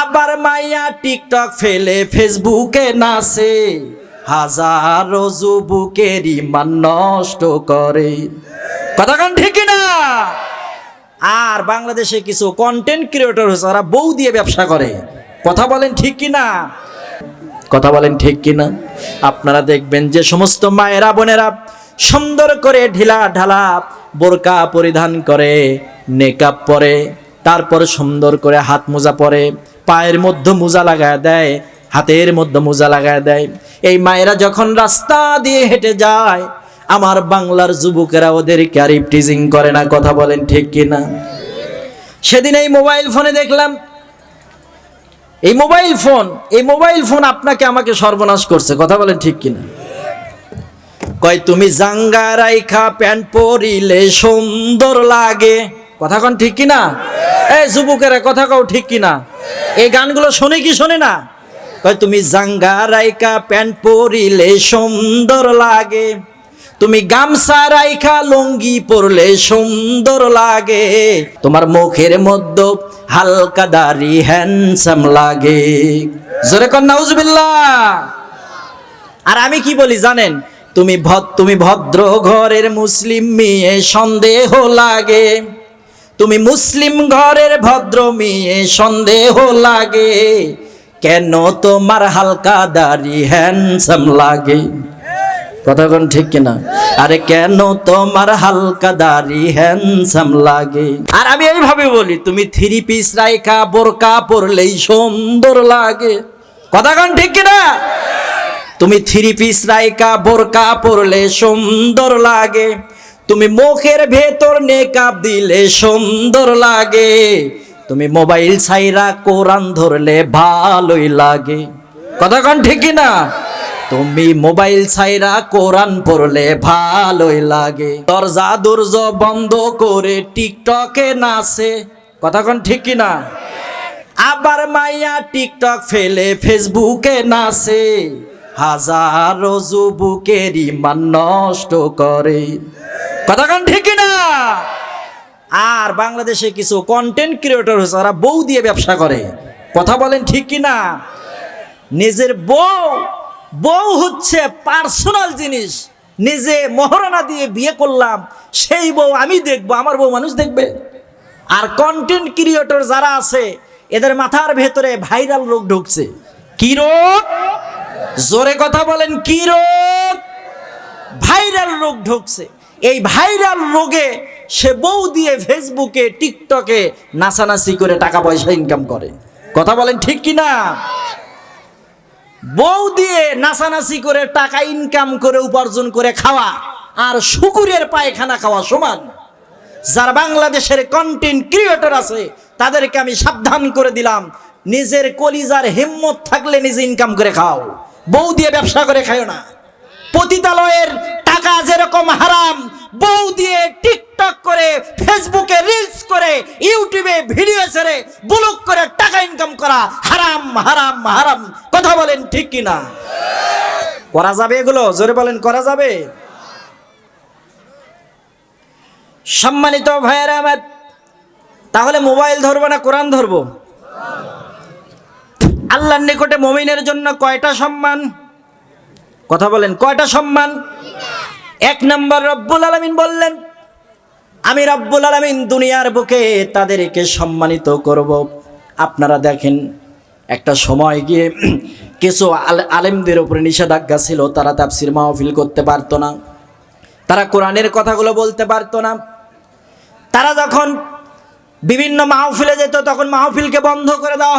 আবার মাইয়া টিকটক ফেলে ফেসবুকে নাচে। হাজারো যুবকের ইমান নষ্ট করে। কথাক্ষণ ঠিক না আর বাংলাদেশে কিছু কন্টেন্ট ক্রিয়েটর হয়েছে, ওরা বউ দিয়ে ব্যবসা করে। কথা বলেন ঠিক কি না কথা বলেন ঠিক কিনা? আপনারা দেখবেন যে সমস্ত মায়েরা, বোনেরা সুন্দর করে ঢিলা ঢালা বোরকা পরিধান করে নেকাপ পরে তারপর সুন্দর করে হাত মোজা পরে, পায়ের মধ্যে মোজা লাগায় দেয়, হাতের মধ্যে মোজা লাগায় দেয়। এই মায়েরা যখন রাস্তা দিয়ে হেঁটে যায়, আমার বাংলার যুবকেরা ওদেরকে আর টিজিং করে না, কথা বলেন ঠিক কিনা? সেদিন এই মোবাইল ফোনে দেখলাম, এই মোবাইল ফোন এই মোবাইল ফোন আপনাকে আমাকে সর্বনাশ করছে, কথা বলেন ঠিক কিনা? কয়, তুমি জাঙ্গা রাইখা প্যান্ট পরিলে সুন্দর লাগে। কথা কন ঠিক কিনা? এই যুবকেরা, কথা কও ঠিক কিনা? এই গানগুলো শোনে কি শোনে না? কয়, তুমি জাঙ্গা রাইকা প্যান্ট পরিলে সুন্দর লাগে। তুমি গামছা রাইখা, লুঙ্গি পরলে সুন্দর লাগে। তোমার মুখের মধ্যে হালকা দাড়ি হ্যান্ডসাম লাগে। জোরে কর নাউজুবিল্লাহ। আর আমি কি বলি জানেন, তুমি ভদ, তুমি ভদ্র ঘরের মুসলিম মেয়ে, সন্দেহ লাগে। তুমি মুসলিম ঘরের ভদ্র মেয়ে, সন্দেহ লাগে। কেন তোমার হালকা দাড়ি হ্যান্ডসাম লাগে? কথাক্ষণ ঠিক কিনা? আরে কেন তোমার হালকা দাড়ি হ্যান্ডসাম লাগে? আর আমি এইভাবে বলি, তুমি থ্রি পিস রাইকা বোরকা পরলেই সুন্দর লাগে। কথাক্ষণ ঠিক কিনা? তুমি থ্রি পিস রাইকা বোরকা পরলে সুন্দর লাগে। তুমি মুখের ভেতর নেকাব দিলে সুন্দর লাগে। তুমি মোবাইল ছাইরা কোরআন ধরলে ভালোই লাগে। কথাক্ষণ ঠিক না? তুমি মোবাইল ছাইরা কোরআন পড়লে ভালোই লাগে। দরজা দুর্জ বন্ধ করে টিকটকে নাচে। কথাক্ষণ ঠিক না? আবার মাইয়া টিকটক ফেলে ফেসবুকে নাচে। হাজারো যুবকের ইমান নষ্ট করে। কথাক্ষণ ঠিক না আর বাংলাদেশে কিছু কন্টেন্ট ক্রিয়েটর হয়েছে, ওরা বউ দিয়ে ব্যবসা করে। কথা বলেন ঠিক কি না নিজের বউ বউ হচ্ছে পার্সোনাল জিনিস। নিজে মহারণা দিয়ে বিয়ে করলাম, সেই বউ আমি দেখব, আমার বউ মানুষ দেখবে। আর কন্টেন্ট ক্রিয়েটর যারা আছে, এদের মাথার ভেতরে ভাইরাল রোগ ঢুকছে। কি রোগ? জোরে কথা বলেন, কি রোগ? ভাইরাল রোগ ঢুকছে। এই ভাইরাল রোগে সে বউ দিয়ে ফেসবুকে, টিকটকে নাচানাচি করে টাকা পয়সা ইনকাম করে। কথা বলেন ঠিক কি না বউ দিয়ে নাচানাচি করে টাকা ইনকাম করে উপার্জন করে খাওয়া আর শুকুরের পায়খানা খাওয়া সমান। যারা বাংলাদেশের কন্টেন্ট ক্রিয়েটর আছে, তাদেরকে আমি সাবধান করে দিলাম, নিজের কলিজার হিম্মত থাকলে নিজে ইনকাম করে খাও। বউ দিয়ে ব্যবসা করে খাও না। পতিতালয়ের টাকা যেরকম হারাম, বউ দিয়ে টিকটক করে, ফেসবুকে রিলস করে, ইউটিউবে ভিডিও ছেড়ে ব্লগ করে টাকা ইনকাম করা, হারাম হারাম হারাম। কথা বলেন ঠিক কি না? করা যাবে এগুলো? জোরে বলেন, করা যাবে? সম্মানিত ভাইয়েরা আমার, তাহলে মোবাইল ধরবো না কোরআন ধরবো? আল্লাহর নিকটে মমিনের জন্য কয়টা সম্মান? কথা বলেন, কয়টা সম্মান? এক নম্বর রব্বুল আলমিন বললেন, আমি রব্বুল আলমিন দুনিয়ার বুকে তাদেরকে সম্মানিত করব আপনারা দেখেন, একটা সময় গিয়ে কিছু আল- আলেমদের উপরে নিষেধাজ্ঞা ছিল, তারা তাফসির মাহফিল করতে পারতো না তারা কোরআনের কথাগুলো বলতে পারতো না তারা যখন বিভিন্ন মাহফিলে যেত, তখন মাহফিলকে বন্ধ করে দেওয়া।